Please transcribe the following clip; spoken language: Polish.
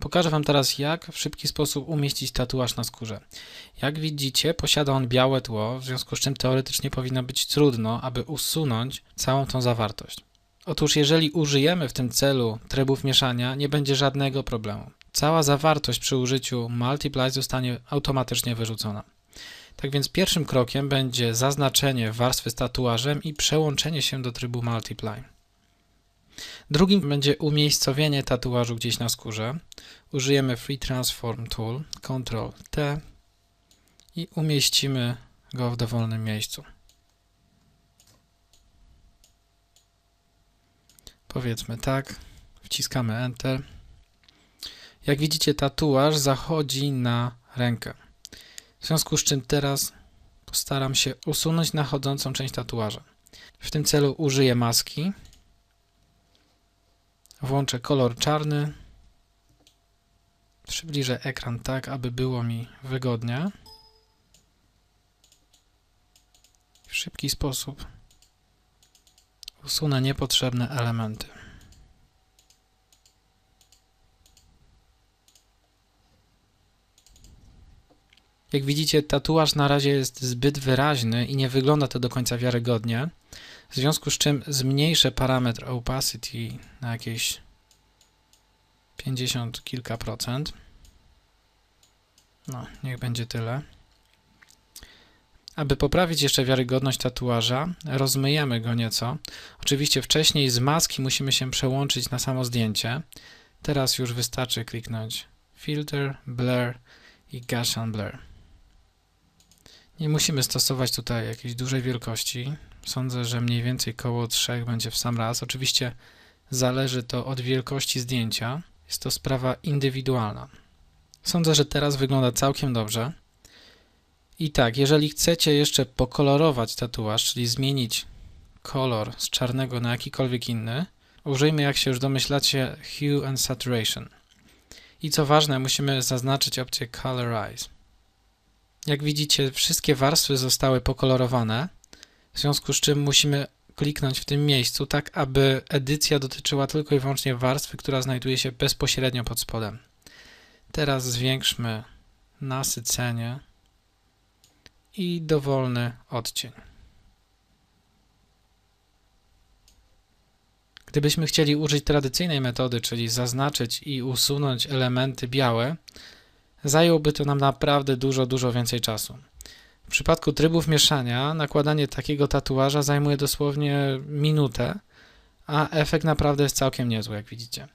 Pokażę Wam teraz, jak w szybki sposób umieścić tatuaż na skórze. Jak widzicie, posiada on białe tło, w związku z czym teoretycznie powinno być trudno, aby usunąć całą tą zawartość. Otóż jeżeli użyjemy w tym celu trybów mieszania, nie będzie żadnego problemu. Cała zawartość przy użyciu Multiply zostanie automatycznie wyrzucona. Tak więc pierwszym krokiem będzie zaznaczenie warstwy z tatuażem i przełączenie się do trybu Multiply. Drugim będzie umiejscowienie tatuażu gdzieś na skórze. Użyjemy Free Transform Tool, Ctrl T i umieścimy go w dowolnym miejscu. Powiedzmy tak, wciskamy Enter. Jak widzicie, tatuaż zachodzi na rękę. W związku z czym teraz postaram się usunąć nachodzącą część tatuaża. W tym celu użyję maski. Włączę kolor czarny. Przybliżę ekran tak, aby było mi wygodnie. W szybki sposób usunę niepotrzebne elementy. Jak widzicie, tatuaż na razie jest zbyt wyraźny i nie wygląda to do końca wiarygodnie. W związku z czym zmniejszę parametr opacity na jakieś 50 kilka procent. No, niech będzie tyle. Aby poprawić jeszcze wiarygodność tatuaża, rozmyjemy go nieco. Oczywiście wcześniej z maski musimy się przełączyć na samo zdjęcie. Teraz już wystarczy kliknąć Filter, Blur i Gaussian Blur. Nie musimy stosować tutaj jakiejś dużej wielkości. Sądzę, że mniej więcej koło 3 będzie w sam raz. Oczywiście zależy to od wielkości zdjęcia. Jest to sprawa indywidualna. Sądzę, że teraz wygląda całkiem dobrze. I tak, jeżeli chcecie jeszcze pokolorować tatuaż, czyli zmienić kolor z czarnego na jakikolwiek inny, użyjmy, jak się już domyślacie, Hue and Saturation. I co ważne, musimy zaznaczyć opcję Colorize. Jak widzicie, wszystkie warstwy zostały pokolorowane, w związku z czym musimy kliknąć w tym miejscu, tak aby edycja dotyczyła tylko i wyłącznie warstwy, która znajduje się bezpośrednio pod spodem. Teraz zwiększmy nasycenie i dowolny odcień. Gdybyśmy chcieli użyć tradycyjnej metody, czyli zaznaczyć i usunąć elementy białe, zająłby to nam naprawdę dużo, dużo więcej czasu. W przypadku trybów mieszania nakładanie takiego tatuaża zajmuje dosłownie minutę, a efekt naprawdę jest całkiem niezły, jak widzicie.